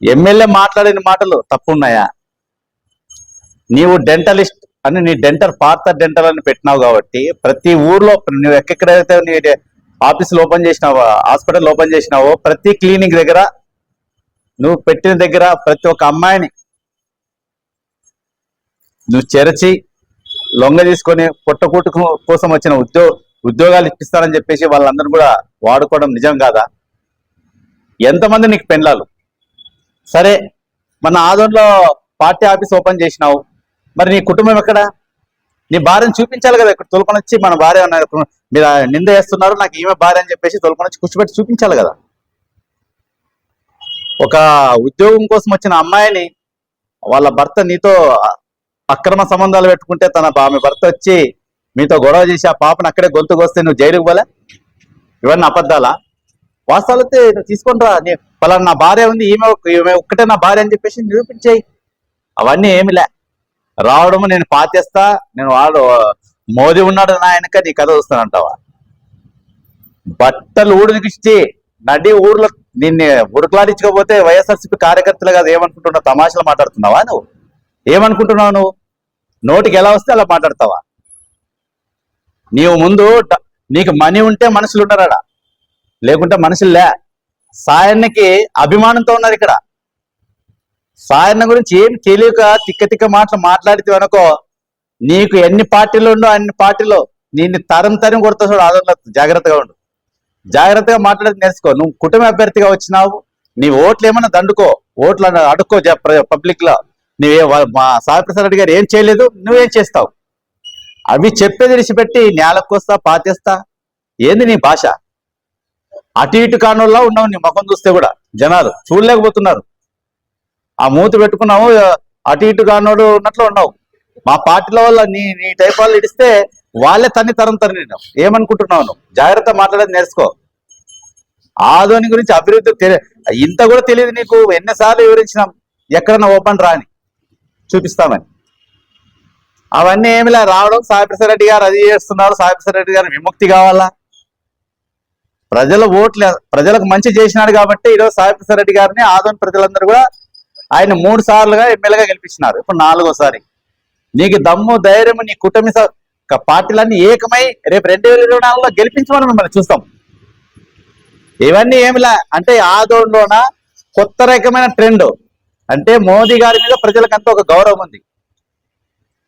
MLA మాట్లాడిన మాటలు తప్పున్నాయా? నీవు డెంటలిస్ట్ అని నీ డెంటల్ పార్త డెంటల్ అని పెట్టినావు కాబట్టి ప్రతి ఊర్లో నువ్వు ఎక్కడైతే నీ ఆఫీసులు ఓపెన్ చేసినావో హాస్పిటల్ ఓపెన్ చేసినావో ప్రతి క్లినిక్ దగ్గర నువ్వు పెట్టిన దగ్గర ప్రతి ఒక్క అమ్మాయిని నువ్వు చెరచి లొంగ తీసుకొని పుట్టకూటు కోసం వచ్చిన ఉద్యోగ ఉద్యోగాలు ఇప్పిస్తానని చెప్పేసి వాళ్ళందరూ కూడా వాడుకోవడం నిజం కాదా? ఎంతమంది నీకు పెళ్ళాలు సరే మన ఆదోన్లో పార్టీ ఆఫీస్ ఓపెన్ చేసినావు. మరి నీ కుటుంబం ఎక్కడ? నీ భార్యను చూపించాలి కదా ఇక్కడ తొలకొని వచ్చి మన భార్య ఉన్నారు మీరు నింద వేస్తున్నారు నాకు ఈమె భార్య అని చెప్పేసి తొలకొని వచ్చి కూర్చోబెట్టి చూపించాలి కదా. ఒక ఉద్యోగం కోసం వచ్చిన అమ్మాయిని వాళ్ళ భర్త నీతో అక్రమ సంబంధాలు పెట్టుకుంటే తన ఆమె భర్త వచ్చి మీతో గొడవ చేసి ఆ పాపను అక్కడే గొంతుకు వస్తే నువ్వు జైలుకు పోలే? ఇవన్నీ అబద్ధాలా? వాస్తవాలు అయితే నువ్వు తీసుకొని రా నీ పలానా నా భార్య ఉంది ఈమె ఈమె ఒక్కటే నా భార్య అని చెప్పేసి నిరూపించాయి. అవన్నీ ఏమిలే రావడము నేను పాతేస్తా నేను వాడు మోదీ ఉన్నాడు నా వెనక నీ కథ వస్తానంటావా బట్టలు ఊడికిచ్చి నడి ఊర్లో నిన్ను ఉరుకులాడించకపోతే వైఎస్ఆర్సీపీ కార్యకర్తలు కాదు ఏమనుకుంటున్నావు? తమాషలు మాట్లాడుతున్నావా నువ్వు? ఏమనుకుంటున్నావు నువ్వు? నోటికి ఎలా వస్తే అలా మాట్లాడతావా? నీవు ముందు నీకు మనీ ఉంటే మనుషులు ఉన్నారా లేకుంటే మనుషులు లే సాయన్నకి అభిమానంతో ఉన్నారు ఇక్కడ. సాయన్న గురించి ఏం తెలియక తిక్క తిక్క మాటలు మాట్లాడితే అనుకో నీకు ఎన్ని పార్టీలు ఉండో అన్ని పార్టీలో నిన్ను తరం తరం కొడుతూ చూడు ఆదరణ జాగ్రత్తగా ఉండు. జాగ్రత్తగా మాట్లాడేది నేర్చుకో. నువ్వు కుటుంబ అభ్యర్థిగా వచ్చినావు నీ ఓట్లు ఏమన్నా దండుకో ఓట్లు అన్న అడుక్కో పబ్లిక్లో. నువ్వే మా సాయి ప్రసాద్ రెడ్డి గారు ఏం చేయలేదు నువ్వేం చేస్తావు? అవి చెప్పేది విడిచిపెట్టి నేలకొస్తా పాతేస్తా. ఏంది నీ భాష? అటు ఇటు కానుల్లో ఉన్నావు నీ ముఖం చూస్తే కూడా. జనాలు చూడలేకపోతున్నారు. ఆ మూతి పెట్టుకున్నావు అటు ఇటు కానోడు ఉన్నట్లు ఉన్నావు. మా పార్టీలో వల్ల నీ నీ టైప్ వాళ్ళు ఇడిస్తే వాళ్ళే తన్ని తరం తరం నేను ఏమనుకుంటున్నావు నువ్వు? జాగ్రత్త మాట్లాడేది నేర్చుకో. ఆదోని గురించి అభివృద్ధి ఇంత కూడా తెలియదు నీకు. ఎన్నిసార్లు వివరించినాం. ఎక్కడన్నా ఓపెన్ రాని. చూపిస్తామని. అవన్నీ ఏమిలా? రావడం సాయిప్రసాద్ రెడ్డి గారు అది చేస్తున్నారు. సాయిప్రసాద్ రెడ్డి గారు విముక్తి కావాలా? ప్రజల ఓట్లు ప్రజలకు మంచి చేసినాడు కాబట్టి ఈరోజు సాయిప్రసాద్ రెడ్డి గారిని ఆదోని ప్రజలందరూ కూడా ఆయన మూడు సార్లుగా ఎమ్మెల్యేగా గెలిపించినారు. ఇప్పుడు నాలుగోసారి. నీకు దమ్ము ధైర్యం నీ కుటుంబ పార్టీలన్నీ ఏకమై రేపు రెండు వేల ఇరవై నాలుగులో గెలిపించమని మిమ్మల్ని చూస్తాం. ఇవన్నీ ఏమిలా? అంటే ఆదోన్లోన కొత్త రకమైన ట్రెండ్. అంటే మోదీ గారి మీద ప్రజలకు అంత ఒక గౌరవం ఉంది.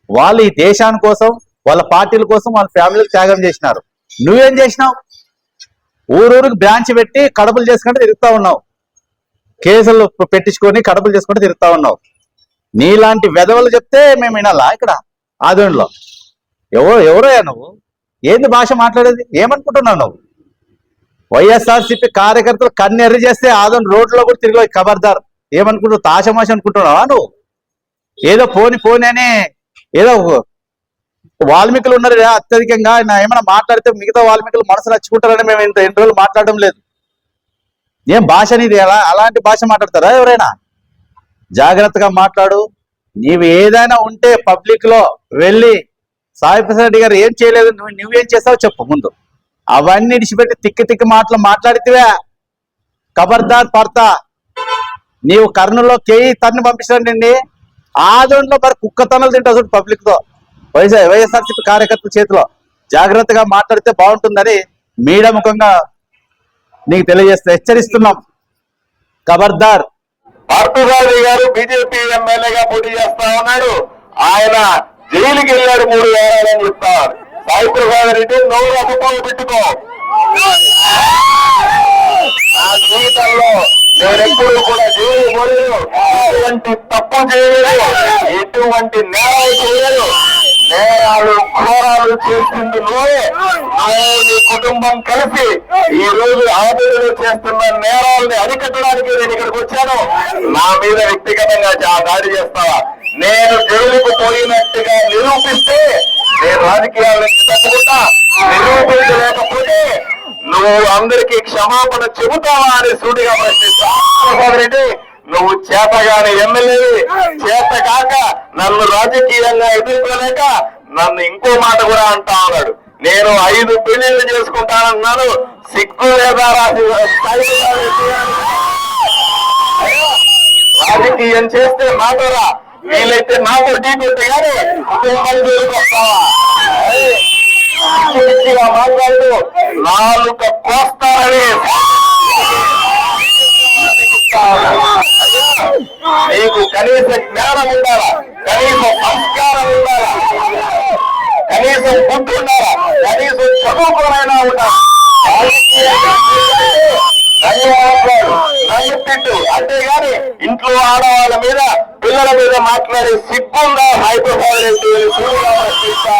వాళ్ళు ఈ దేశాని కోసం వాళ్ళ పార్టీల కోసం వాళ్ళ ఫ్యామిలీకి త్యాగం చేసినారు. నువ్వేం చేసినావు? ఊరూరికి బ్రాంచ్ పెట్టి కడపలు చేసుకుంటూ తిరుగుతా ఉన్నావు. కేసులు పెట్టించుకొని కడపలు చేసుకుంటూ తిరుగుతా ఉన్నావు. నీలాంటి వెధవలు చెప్తే మేము వినాలా ఇక్కడ? ఆదోళనలో ఎవరు ఎవరయ్యా నువ్వు? ఏంది భాష మాట్లాడేది? ఏమనుకుంటున్నావు నువ్వు? వైఎస్ఆర్సీపీ కార్యకర్తలు కన్నెర్రి చేస్తే ఆదోని రోడ్లో కూడా తిరిగి ఖబర్దార్ ఏమనుకుంటున్నావు? తాషమాష అనుకుంటున్నావా నువ్వు? ఏదో పోని పోని అని ఏదో వాల్మీకులు ఉన్నారు అత్యధికంగా. ఆయన ఏమైనా మాట్లాడితే మిగతా వాల్మీకులు మనసు నచ్చుకుంటారని మేము ఇంత ఎన్ని రోజులు మాట్లాడడం లేదు. ఏం భాష నీది? ఎలా అలాంటి భాష మాట్లాడతారా ఎవరైనా? జాగ్రత్తగా మాట్లాడు. నీవు ఏదైనా ఉంటే పబ్లిక్లో వెళ్ళి సాయి ప్రసాద్ రెడ్డి గారు ఏం చేయలేదు నువ్వు నువ్వేం చేస్తావు చెప్పు ముందు. అవన్నీ ఇడిచిపెట్టి తిక్కి తిక్కి మాటలు మాట్లాడితేవే. ఖబర్దార్ పడతా. నీవు కర్నూలులో కేయి తన్ని పంపించండి ఆదోంట్లో మరి కుక్కతనలు తింటావు చూడు పబ్లిక్తో. వైఎస్ఆర్ వైఎస్ఆర్సీపీ కార్యకర్తల చేతిలో జాగ్రత్తగా మాట్లాడితే బాగుంటుందని మీడియా ముఖంగా నీకు తెలియజేస్తే హెచ్చరిస్తున్నాం. ఖబర్దార్. పార్థసారథి గారు బీజేపీ ఎమ్మెల్యేగా పోటీ చేస్తా ఉన్నాడు. ఆయన జైలుకి వెళ్ళాడు మూడు వేలని చెప్తారు. సాయి ప్రసాద్ రెడ్డి నోరు అమ్ముకోలు పెట్టుకో. నా జీవితంలో నేనెప్పుడు కూడా జైలు పోలేదు. ఎటువంటి తప్పు చేయలేదు. ఎటువంటి న్యాయం చేయలేదు. నేరాలు ఘోరాలు చేసింది నువ్వే. నీ కుటుంబం కలిసి ఈ రోజు ఆదిలో చేస్తున్న నేరాలని అరికట్టడానికి నేను ఇక్కడికి వచ్చాను. నా మీద వ్యక్తిగతంగా చా- దాడి చేస్తావా? నేను జైలుకు పోయినట్టుగా నిరూపిస్తే నేను రాజకీయాల నుంచి తప్పుకుంటా. నిరూపించలేకపోతే నువ్వు అందరికీ క్షమాపణ చెబుతావా అని సూటిగా ప్రశ్నిస్తా. రెడ్డి నువ్వు చేతగాని ఎమ్మెల్యే చేత కాక నన్ను రాజకీయంగా ఎదుర్కోలేక నన్ను ఇంకో మాట కూడా అంటా ఉన్నాడు. నేను ఐదు పెళ్ళిళ్ళు చేసుకుంటానన్నాను. సిగ్గు లేదా రాజకీయం చేస్తే నాతోరా వీలైతే నాతో ఢీకొట్టే కానీ మాట్లాడుతూ నాలుక కోస్తారని కనీస జ్ఞానం ఉండాలా? కనీస సంస్కారం ఉండాలా? కనీసం బుద్ధి ఉండాలా? కనీసం చదువుకోనైనా ఉండాలి? నన్ను మాట్లాడు నన్ను తిట్టు. అంతేగాని ఇంట్లో ఆడవాళ్ళ మీద పిల్లల మీద మాట్లాడే సిగ్గుందా హైదరాబాద్ రెడ్డి సూర్యరావు ప్రశ్నిస్తా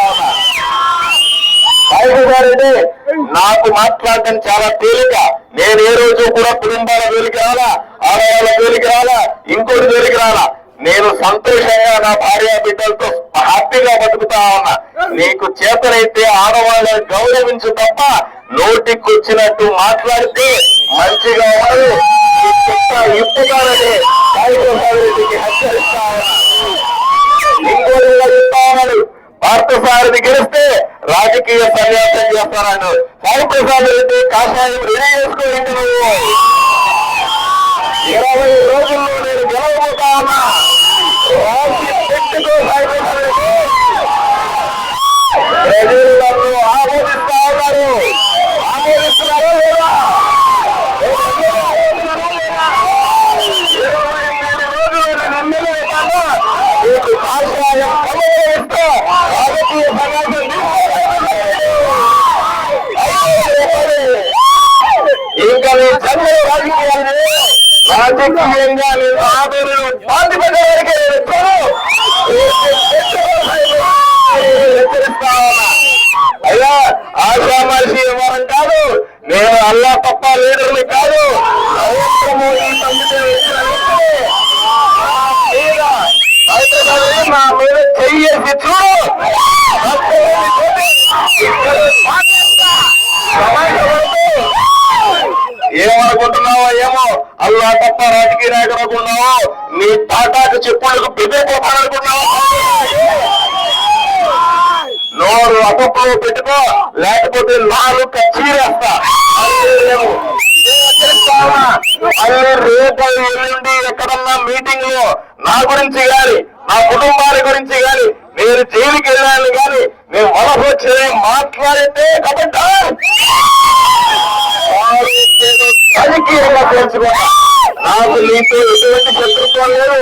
నాకు మాట్లాడటం చాలా తేలిక. నేను ఏ రోజు కూడా కుటుంబాల జోలికి రాలా ఆడవాళ్ళ జోలికి రాలా ఇంకోటి రాలా. నేను సంతోషంగా నా భార్య బిడ్డలతో హ్యాపీగా బతుకుతా ఉన్నా. నీకు చేతనైతే ఆడవాళ్ళని గౌరవించు తప్ప నోటికి వచ్చినట్టు మాట్లాడితే మంచిగా చెత్త ఇప్పుగానని సాయిబాబారెడ్డికి హెచ్చరిస్తా ఉన్నా. ఇంకోటి కూడా చెప్తా ఉన్నాడు. పార్థసారథి గెలిస్తే రాజకీయ సన్యాసం చేస్తానన్నాడు సాయిప్రసాద్ రెడ్డి కాషాయం రెడీ చేసుకోండి నువ్వు. ఇరవై రోజుల్లో నేను గెలవబోతా ఉన్నా రాజీ పెట్టుకో సాయిప్రసాద్ రెడ్డి ప్రజలు నన్ను ఆమోదిస్తా ఉన్నారు ఆమోదిస్తున్నారో లేదా ఇరవై మూడు రోజులు నేను ఎమ్మెల్యే అవుతాను. నీకు కాషాయం కమలం ఇస్తా. రాజకీయ సన్యాసం ఇంకా నీ చదువు రాజకీయాలు రాజకీయంగా నేను ఆదరణ బాధ్యత వరకే నేను వచ్చాను. అయ్యా ఆశామాషి వ్యవహారం కాదు. నేను అల్లా తప్ప లీడర్ని కాదు. నరేంద్ర మోడీ నా మీద చెయ్యేసి చూడు. ఏమనుకుంటున్నావో ఏమో. అల్లా తప్ప రాజకీయ నాయకుడు అనుకున్నావో? నీ తాటాకు చెప్పులకు బెదిరిపోతాననుకున్నావో నోరు అపప్పులో పెట్టుకో లేకపోతే నాలుగు చీరేస్తా. మళ్ళీ రేపు ఎల్లుండి ఎక్కడన్నా మీటింగ్లో నా గురించి గాని నా కుటుంబాల గురించి గాని నేను జైలుకి వెళ్ళాను గాని నేను వలస వచ్చి మాట్లాడితే కాబట్టి రాజకీయంగా తెలుసుకోండి నాకు నీతో ఎటువంటి శత్రుత్వం లేదు.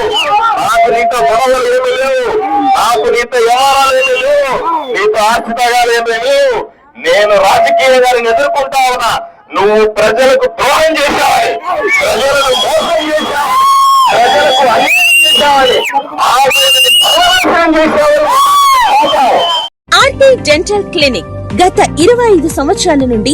నాకు నీతో గొడవలు ఏమీ లేవు. నాకు నీతో వ్యవహారాలు ఏమీ లేవు. నీతో ఆస్తితగాలు ఏమీ లేవు. నేను రాజకీయంగా నేను ఎదుర్కొంటా ఉన్నా. నువ్వు ప్రజలకు ద్రోహం చేశావని ప్రజలను మోసం చేశావు. ప్రజలకు అన్యాయం చేశావని ఆవేదన పరమాశయం చేశావని ఆర్టీ డెంటల్ క్లినిక్ గత ఇరవై ఐదు సంవత్సరాల నుండి